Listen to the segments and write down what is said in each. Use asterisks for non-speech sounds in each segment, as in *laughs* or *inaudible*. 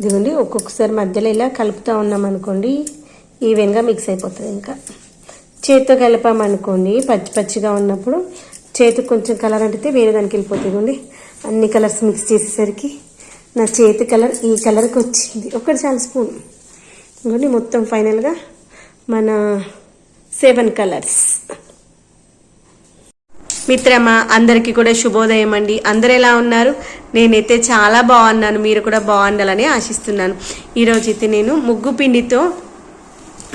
ఇదిగోండి ఒక్కొక్కసారి మధ్యలో ఇలా కలుపుతూ ఉన్నాం అనుకోండి ఈవెన్గా మిక్స్ అయిపోతుంది ఇంకా. చేతితో కలిపామనుకోండి పచ్చి పచ్చిగా ఉన్నప్పుడు చేతికి కొంచెం కలర్ అంటితే వేరే దానికి వెళ్ళిపోతుంది ఇదిగోండి. అన్ని కలర్స్ మిక్స్ చేసేసరికి నా చేతి కలర్ ఈ కలర్కి వచ్చింది. ఒకటి చాలా స్పూన్. ఇదిగోండి మొత్తం ఫైనల్గా మన సెవెన్ కలర్స్. మిత్రమా అందరికీ కూడా శుభోదయం అండి. అందరు ఎలా ఉన్నారు? నేనైతే చాలా బాగున్నాను. మీరు కూడా బాగుండాలని ఆశిస్తున్నాను. ఈరోజు అయితే నేను ముగ్గు పిండితో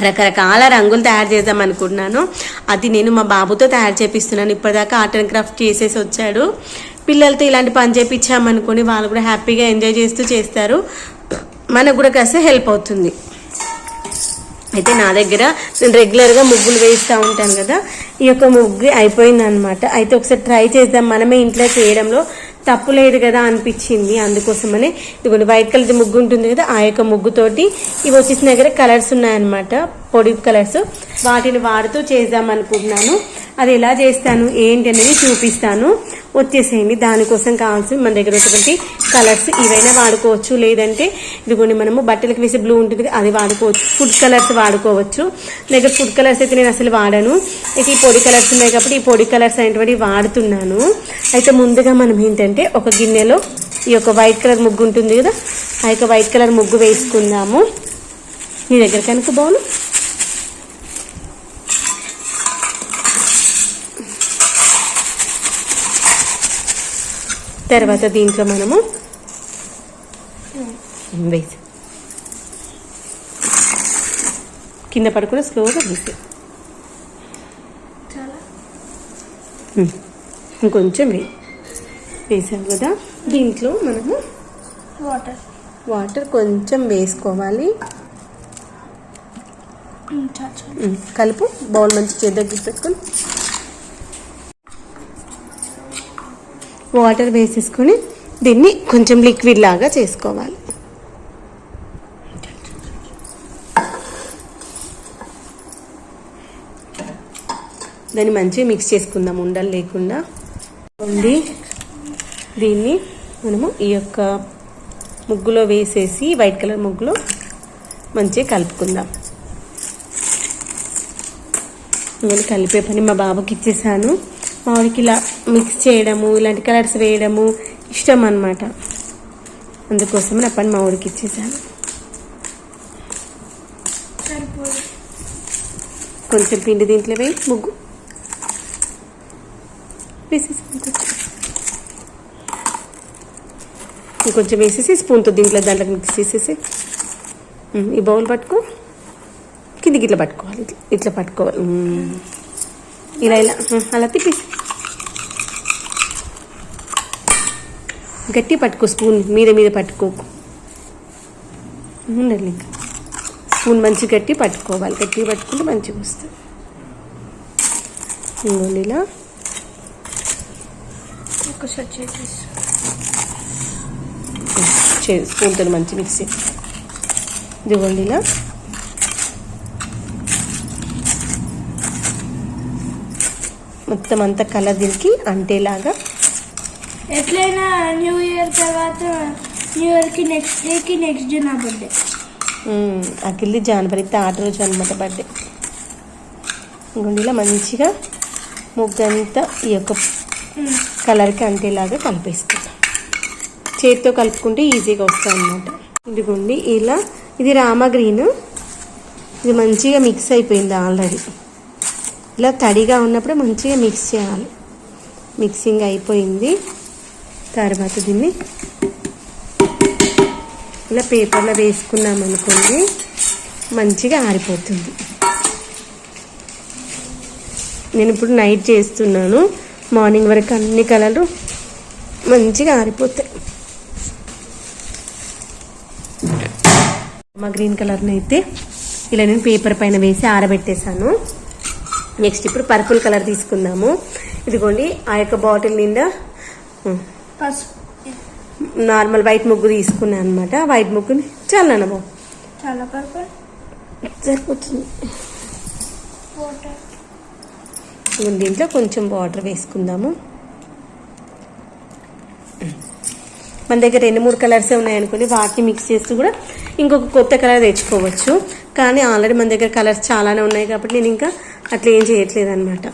రకరకాల రంగులు తయారు చేద్దాం అనుకుంటున్నాను. అది నేను మా బాబుతో తయారు చేపిస్తున్నాను. ఇప్పటిదాకా ఆర్ట్ అండ్ క్రాఫ్ట్ చేసేసి వచ్చాడు. పిల్లలతో ఇలాంటి పని చేపించామనుకొని వాళ్ళు కూడా హ్యాపీగా ఎంజాయ్ చేస్తూ చేస్తారు. మనకు కూడా కాస్త హెల్ప్ అవుతుంది. అయితే నా దగ్గర నేను రెగ్యులర్గా ముగ్గులు వేస్తూ ఉంటాను కదా ఈ యొక్క ముగ్గు అయిపోయిందనమాట అయితే ఒకసారి ట్రై చేద్దాం. మనమే ఇంట్లో చేయడంలో తప్పు లేదు కదా అనిపించింది. అందుకోసమనే ఇదిగోండి వైట్ కలర్ ముగ్గు ఉంటుంది కదా ఆ యొక్క ముగ్గుతోటి ఇవి వచ్చేసిన దగ్గర కలర్స్ ఉన్నాయన్నమాట. పొడి కలర్స్. వాటిని వాడుతూ చేద్దాం అనుకుంటున్నాను. అది ఎలా చేస్తాను ఏంటి అనేది చూపిస్తాను. వచ్చేసేయండి దానికోసం కావాల్సి మన దగ్గర ఉన్నటువంటి కలర్స్ ఇవైనా వాడుకోవచ్చు. లేదంటే ఇదిగోండి మనము బట్టలకు వేసే బ్లూ ఉంటుంది అది వాడుకోవచ్చు. ఫుడ్ కలర్స్ వాడుకోవచ్చు. దగ్గర ఫుడ్ కలర్స్ అయితే నేను అసలు వాడను. ఇక ఈ పొడి కలర్స్ ఉన్నాయి కాబట్టి ఈ పొడి కలర్స్ అనేటువంటి వాడుతున్నాను. అయితే ముందుగా మనం ఏంటంటే ఒక గిన్నెలో ఈ యొక్క వైట్ కలర్ ముగ్గు ఉంటుంది కదా ఆ యొక్క వైట్ కలర్ ముగ్గు వేసుకుందాము. మీ దగ్గర కనుక బాగుంది తర్వాత దీంట్లో మనము వేసి కింద పడకుండా స్లోగా వేసి. ఇంకొంచెం వే వేసాం కదా. దీంట్లో మనము వాటర్. వాటర్ కొంచెం వేసుకోవాలి. కలుపు. బౌల్ మంచి దగ్గర పెట్టుకొని వాటర్ వేసేసుకొని దీన్ని కొంచెం లిక్విడ్ లాగా చేసుకోవాలి. దాన్ని మంచిగా మిక్స్ చేసుకుందాం ఉండలు లేకుండా. ఉండి దీన్ని మనము ఈ యొక్క ముగ్గులో వేసేసి వైట్ కలర్ ముగ్గులో మంచిగా కలుపుకుందాం. నేను కలిపే పని మా బాబుకి ఇచ్చేసాను. మా ఇలా మిక్స్ చేయడము ఇలాంటి కలర్స్ వేయడము ఇష్టం అనమాట అందుకోసం నా పని మా ఇచ్చేసాను. కొంచెం పిండి దీంట్లో వేయి ముగ్గు. ఇంకొంచెం. వేసేసి స్పూన్తో దీంట్లో దాంట్లో మిక్స్ చేసేసి ఈ బౌల్ పట్టుకో. కిందికి ఇట్లా పట్టుకోవాలి ఇట్లా పట్టుకోవాలి. ఇలా ఇలా. అలా తిప్పేసి. గట్టి పట్టుకో స్పూన్. మీద మీద పట్టుకోకు ఉండండి ఇంకా. స్పూన్ మంచి గట్టి పట్టుకోవాలి. గట్టి పట్టుకుంటే మంచిగా వస్తుంది. ఇంకోండి ఇలా. ఒకసారి చేసేసి చే స్పూన్తో మంచి మిక్స్ ఇదిగోండి ఇలా. మొత్తం అంతా కలర్ దీనికి అంటేలాగా. ఎట్లయినా న్యూ ఇయర్ తర్వాత న్యూ ఇయర్కి నెక్స్ట్ డేకి నెక్స్ట్ డే నా బర్త్డే. అఖిల్ది జనవరి ఆట రోజు అనమాట బర్త్డే. ఇలా మంచిగా ముగ్గంతా ఈ యొక్క కలర్కి అంటేలాగా కలిపేసుకుంటాం. చేతితో కలుపుకుంటే ఈజీగా వస్తాయి అన్నమాట. ఇదిగోండి ఇలా ఇది రామ గ్రీన్. ఇది మంచిగా మిక్స్ అయిపోయింది ఆల్రెడీ. ఇలా తడిగా ఉన్నప్పుడు మంచిగా మిక్స్ చేయాలి. మిక్సింగ్ అయిపోయింది. తర్వాత దీన్ని ఇలా పేపర్లో వేసుకున్నాం అనుకోండి మంచిగా ఆరిపోతుంది. నేను ఇప్పుడు నైట్ చేస్తున్నాను. మార్నింగ్ వరకు అన్ని కలర్లు మంచిగా ఆరిపోతాయి. మా గ్రీన్ కలర్ని అయితే ఇలా నేను పేపర్ పైన వేసి ఆరబెట్టేశాను. నెక్స్ట్ ఇప్పుడు పర్పుల్ కలర్ తీసుకుందాము. ఇదిగోండి ఆ యొక్క బాటిల్ నిండా నార్మల్ వైట్ ముగ్గు తీసుకున్నాను అనమాట వైట్ ముగ్గుని చాలా పర్పల్. సరిపోతుంది. దీంట్లో కొంచెం వాటర్ వేసుకుందాము. మన దగ్గర రెండు మూడు కలర్సే ఉన్నాయనుకోండి వాటిని మిక్స్ చేస్తూ కూడా ఇంకొక కొత్త కలర్ తెచ్చుకోవచ్చు. కానీ ఆల్రెడీ మన దగ్గర కలర్స్ చాలానే ఉన్నాయి కాబట్టి నేను ఇంకా అట్లా ఏం చేయట్లేదు అనమాట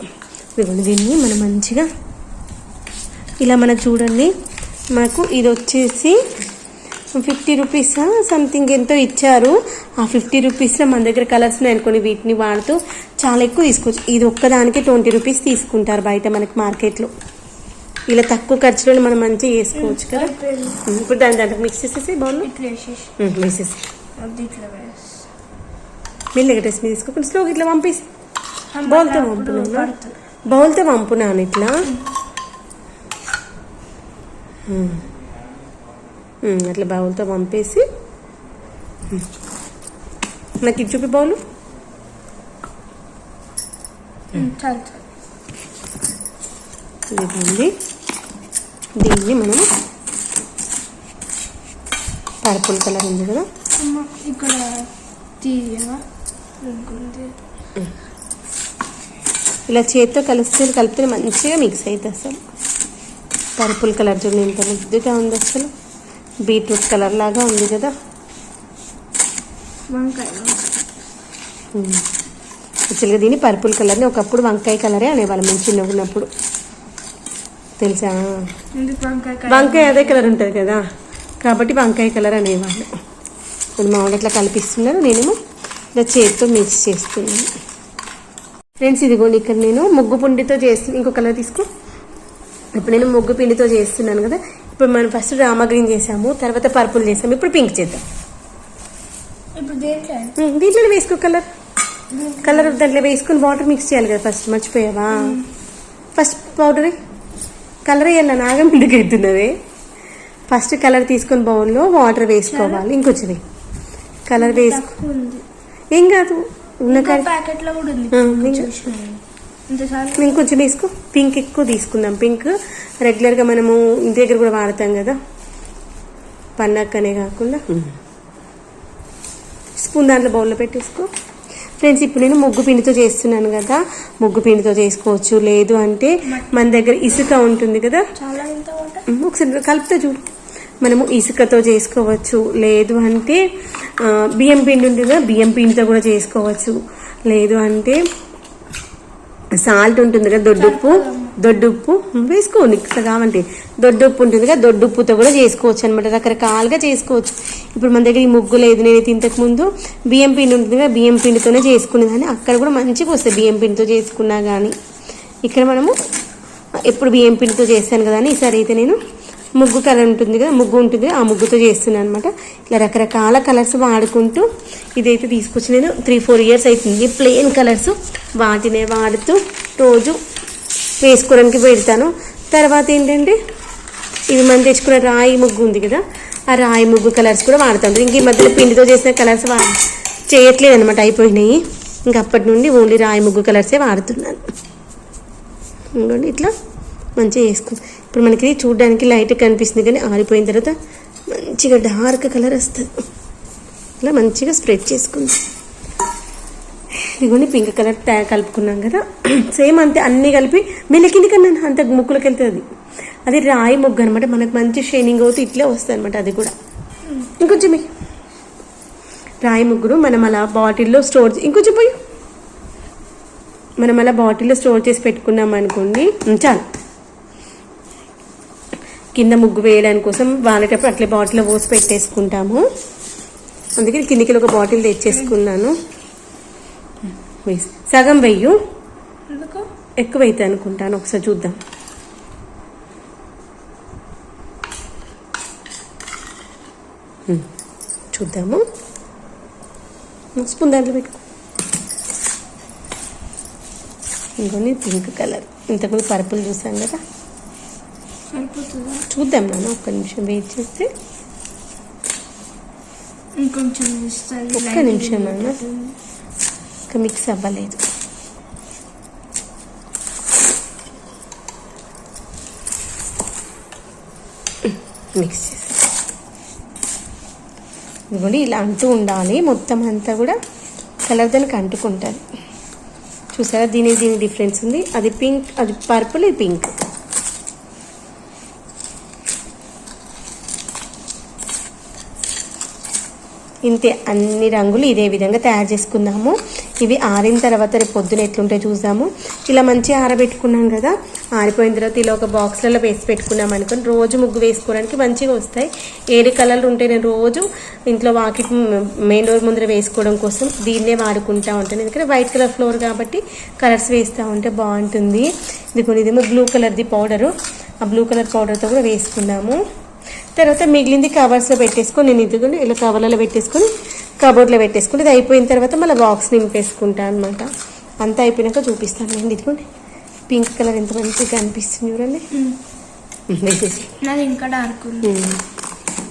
ఇదిగోండి దీన్ని మనం మంచిగా ఇలా మనకు చూడండి. మనకు ఇది వచ్చేసి ఫిఫ్టీ రూపీస్ సంథింగ్ ఎంతో ఇచ్చారు. ఆ ఫిఫ్టీ రూపీస్లో మన దగ్గర కలర్స్ ఉన్నాయి అనుకోండి వీటిని వాడుతూ చాలా ఎక్కువ తీసుకోవచ్చు. ఇది ఒక్కదానికి ట్వంటీ రూపీస్ తీసుకుంటారు బయట మనకి మార్కెట్లో ఇలా తక్కువ ఖర్చులో మనం మంచిగా చేసుకోవచ్చు కదా. ఇప్పుడు దాని దాంట్లో మిక్స్ చేసేసి ఇట్లా వేసేసి మెల్లగా డ్రెస్ మీద తీసుకోకుండా స్లోగా ఇట్లా పంపేసి బౌల్తో పడుతుంది. బౌల్తో పంపునాను ఇట్లా? అట్లా బౌల్తో పంపేసి. నాకు ఇది చూపి బౌలు. చాలు చాలు. ఇదిగోండి. దీన్ని మనం పర్పుల్ కలర్ ఉంది కదా? ఇక్కడ ఇలా చేతితో కలిస్తే కలిపితే మంచిగా మిక్స్ అవుతుంది అసలు. పర్పుల్ కలర్ చూడండి ఎంత ముద్దుగా ఉంది అసలు. బీట్రూట్ కలర్ లాగా ఉంది కదా. వంకాయ యాక్చువల్గా దీన్ని పర్పుల్ కలర్ని ఒకప్పుడు వంకాయ కలరే అనేవాళ్ళం మేము చిన్నగా ఉన్నప్పుడు తెలుసా? వంకాయ అదే కలర్ ఉంటుంది కదా. కాబట్టి వంకాయ కలర్ అనేవాళ్ళు. ఇప్పుడు మా వాళ్ళు ఇట్లా కల్పిస్తున్నారు. నేనేమో ఇలా చేతితో మిక్స్ చేస్తున్నాను. ఫ్రెండ్స్ ఇదిగోండి ఇక్కడ నేను ముగ్గు పిండితో చేస్తున్నాను ఇంకో కలర్ తీసుకో. ఇప్పుడు నేను ముగ్గు పిండితో చేస్తున్నాను కదా. ఇప్పుడు మనం ఫస్ట్ రామా గ్రీన్ చేసాము తర్వాత పర్పుల్ చేసాము ఇప్పుడు పింక్ చేద్దాం. దీంట్లో? వేసుకో కలర్. కలర్ దాంట్లో వేసుకుని వాటర్ మిక్స్ చేయాలి కదా ఫస్ట్ మర్చిపోయావా? ఫస్ట్ పౌడర్ కలర్ వేయాలి నాగం ఇంటికి అవుతున్నది ఫస్ట్ కలర్ తీసుకొని బౌల్లో వాటర్ వేసుకోవాలి. ఇంకొచ్చింది కలర్ వేసుకో ఏం కాదు. ఉన్న ఇంకొంచెం వేసుకో. పింక్ ఎక్కువ తీసుకుందాం. పింక్ రెగ్యులర్గా మనము ఇంటి దగ్గర కూడా వాడతాం కదా. పన్నక్కనే కాకుండా. స్పూన్ దాంట్లో బౌల్లో పెట్టేసుకో. ఫ్రెండ్స్ ఇప్పుడు నేను ముగ్గు పిండితో చేస్తున్నాను కదా. ముగ్గు పిండితో చేసుకోవచ్చు లేదు అంటే మన దగ్గర ఇసుక ఉంటుంది కదా. ఒకసారి కలిపితే చూడు. మనము ఇసుకతో చేసుకోవచ్చు లేదు అంటే బియ్యం పిండి ఉంటుంది కదా బియ్యం పిండితో కూడా చేసుకోవచ్చు. లేదు అంటే సాల్ట్ ఉంటుంది కదా దొడ్డుప్పు. దొడ్డుప్పు వేసుకో నీకు ఇట్లా దొడ్డుప్పు ఉంటుంది కదా దొడ్డుప్పుతో కూడా చేసుకోవచ్చు అనమాట రకరకాలుగా చేసుకోవచ్చు. ఇప్పుడు మన దగ్గర ఈ ముగ్గు లేదు నేనైతే ఇంతకు ముందు బియ్యం పిండి ఉంటుంది కదా బియ్యం పిండితోనే చేసుకునేదాన్ని అక్కడ కూడా మంచిగా వస్తాయి బియ్యం పిండితో చేసుకున్నా కానీ ఇక్కడ మనము ఎప్పుడు బియ్యం పిండితో చేస్తాను కదా అని ఈసారి అయితే నేను ముగ్గు కలర్ ఉంటుంది కదా ముగ్గు ఉంటుంది ఆ ముగ్గుతో చేస్తున్నాను అనమాట ఇట్లా రకరకాల కలర్స్ వాడుకుంటూ ఇదైతే తీసుకొచ్చి నేను త్రీ ఫోర్ ఇయర్స్ అవుతుంది. ప్లెయిన్ కలర్స్ వాటినే వాడుతూ రోజు వేసుకోవడానికి పెడతాను. తర్వాత ఏంటంటే ఇవి మనం తెచ్చుకున్న రాయి ముగ్గు ఉంది కదా ఆ రాయి ముగ్గు కలర్స్ కూడా వాడతాం. ఇంక ఈ మధ్యలో పిండితో చేసిన కలర్స్ వా చేయట్లేదు అనమాట అయిపోయినాయి. ఇంక అప్పటి నుండి ఓన్లీ రాయి ముగ్గు కలర్సే వాడుతున్నాను. ఇంకోండి ఇట్లా మంచిగా వేసుకుంది ఇప్పుడు మనకి ఇది చూడడానికి లైట్ కనిపిస్తుంది కానీ ఆరిపోయిన తర్వాత మంచిగా డార్క్ కలర్ వస్తుంది. ఇట్లా మంచిగా స్ప్రెడ్ చేసుకుంది. ఇదిగోండి పింక్ కలర్ కలుపుకున్నాం కదా. సేమ్ అంతే అన్నీ కలిపి మెలికింది కన్నా అంత ముక్కులకి వెళ్తుంది అది రాయి ముగ్గు అనమాట మనకు మంచి షైనింగ్ అవుతూ ఇట్లే వస్తుంది అనమాట అది కూడా. ఇంకొంచెం రాయి ముగ్గురు మనం అలా బాటిల్లో స్టోర్ ఇంకొంచెం పోయి. మనం అలా బాటిల్లో స్టోర్ చేసి పెట్టుకున్నాం అనుకోండి చాలు. కింద ముగ్గు వేయడానికి కోసం వాడేటప్పుడు అట్లే బాటిల్లో పోసి పెట్టేసుకుంటాము. అందుకని కిందికి ఒక బాటిల్ తెచ్చేసుకున్నాను. వేసి సగం వెయ్యు. ఎందుకు? ఎక్కువ అయితే అనుకుంటాను. ఒకసారి చూద్దాం. చూద్దాము. స్పూన్ దాంట్లో పెట్టుకో. ఇంకొని పింక్ కలర్. ఇంతకుముందు పర్పుల్ చూసాం కదా. చూద్దాం నాన్న ఒక్క నిమిషం వెయిట్ చేస్తే. ఇంకొంచెం ఒక్క నిమిషం నాన్న. ఇంకా మిక్స్ అవ్వలేదు. మిక్స్ చేసి ఇదిగోండి ఇలా అంటూ ఉండాలి. మొత్తం అంతా కూడా కలర్ దానికి అంటుకుంటుంది. చూసారా దీని దీని డిఫరెన్స్ ఉంది. అది పింక్ అది పర్పుల్ ఇది పింక్. ఇంతే అన్ని రంగులు ఇదే విధంగా తయారు చేసుకుందాము ఇవి ఆరిన తర్వాత రేపు పొద్దున ఎట్లుంటే చూద్దాము. ఇలా మంచిగా ఆరబెట్టుకున్నాం కదా ఆరిపోయిన తర్వాత ఇలా ఒక బాక్స్లలో వేసి పెట్టుకున్నాం అనుకోని రోజు ముగ్గు వేసుకోవడానికి మంచిగా వస్తాయి. ఏడు కలర్లు ఉంటే నేను రోజు ఇంట్లో వాకి మెయిన్ డోర్ ముందర వేసుకోవడం కోసం దీన్నే వాడుకుంటా ఉంటాను. ఎందుకంటే వైట్ కలర్ ఫ్లోర్ కాబట్టి కలర్స్ వేస్తూ ఉంటే బాగుంటుంది. ఇది కొన్ని ఇదేమో బ్లూ కలర్ది పౌడరు. ఆ బ్లూ కలర్ పౌడర్తో కూడా వేసుకున్నాము. తర్వాత మిగిలింది కవర్స్లో పెట్టేసుకొని నేను ఇదిగోని ఇలా కవర్లలో పెట్టేసుకొని కబోర్డ్లో పెట్టేసుకుని ఇది అయిపోయిన తర్వాత మళ్ళీ బాక్స్ నింపేసుకుంటాను అనమాట అంతా అయిపోయినాక చూపిస్తాను. నేను ఇదిగోండి. పింక్ కలర్ ఎంత మంచిగా అనిపిస్తుంది చూడండి. *laughs* నాది ఇంకా డార్క్ ఉమ్.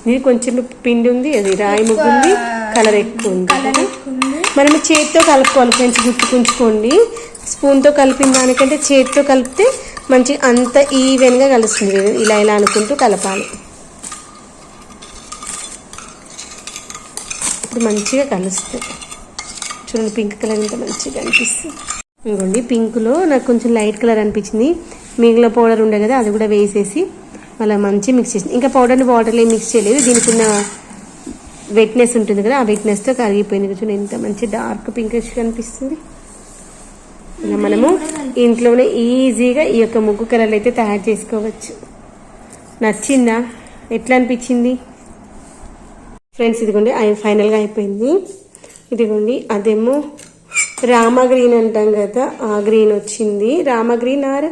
ఇది కొంచెం పిండి ఉంది అది రాయి ముగ్గు ఉంది కలర్ ఎక్కువ ఉంది. కలర్ ఎక్కువ ఉంది. మనం చేతితో కలుపుకోవాలి ఫ్రెండ్స్ గుర్తుకుంచుకోండి స్పూన్తో కలిపిన దానికంటే చేతితో కలిపితే మంచి అంత ఈవెన్గా కలుస్తుంది. ఇలా ఇలా అనుకుంటూ కలపాలి. ఇప్పుడు మంచిగా కలుస్తుంది చూడండి పింక్ కలర్ ఎంత మంచిగా అనిపిస్తుంది. ఇంకోండి పింక్లో నాకు కొంచెం లైట్ కలర్ అనిపించింది. మిగిలిన పౌడర్ ఉండే కదా అది కూడా వేసేసి మళ్ళీ మంచి మిక్స్ చేసింది ఇంకా పౌడర్ని వాటర్లో మిక్స్ చేయలేదు. దీనికి ఉన్న వెట్నెస్ ఉంటుంది కదా ఆ వెట్నెస్తో కరిగిపోయింది. చూడండి ఎంత మంచి డార్క్ పింకిష్ కనిపిస్తుంది ఇలా మనము ఇంట్లోనే ఈజీగా ఈ యొక్క ముగ్గు కలర్లు అయితే తయారు చేసుకోవచ్చు. నచ్చిందా? ఎట్లా అనిపించింది? ఫ్రెండ్స్ ఇదిగోండి ఫైనల్గా అయిపోయింది. ఇదిగోండి అదేమో రామ గ్రీన్ అంటాం కదా ఆ గ్రీన్ వచ్చింది. Rama green or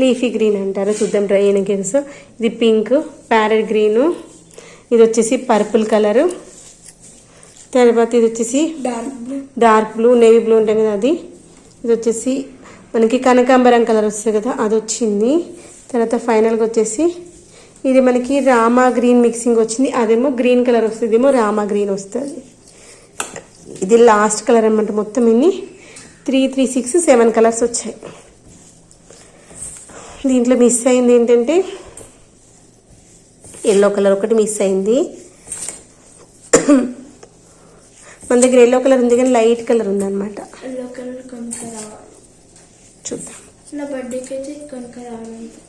leafy green అంటారు చూద్దాం ట్రై అయినాక సో ఇది పింక్ ప్యారెట్ గ్రీను. ఇది వచ్చేసి పర్పుల్ కలరు. తర్వాత ఇది వచ్చేసి dark blue dark blue navy blue ఉంటుంది కదా అది. ఇది వచ్చేసి మనకి కనకాంబరం కలర్ వస్తుంది కదా అది వచ్చింది. తర్వాత ఫైనల్గా వచ్చేసి ఇది మనకి రామా గ్రీన్ మిక్సింగ్ వచ్చింది. అదేమో గ్రీన్ కలర్ వస్తుంది. ఇదేమో రామా గ్రీన్ వస్తుంది. ఇది లాస్ట్ కలర్ అనమాట మొత్తం ఇన్ని. Three three six seven colours వచ్చాయి. దీంట్లో మిస్ అయింది ఏంటంటే ఎల్లో కలర్ ఒకటి మిస్ అయింది. మన దగ్గర ఎల్లో కలర్ ఉంది కానీ లైట్ కలర్ ఉందన్నమాట. చూద్దాం. నా బర్త్డేకి అయితే కనుక రావాలి ఏంటి?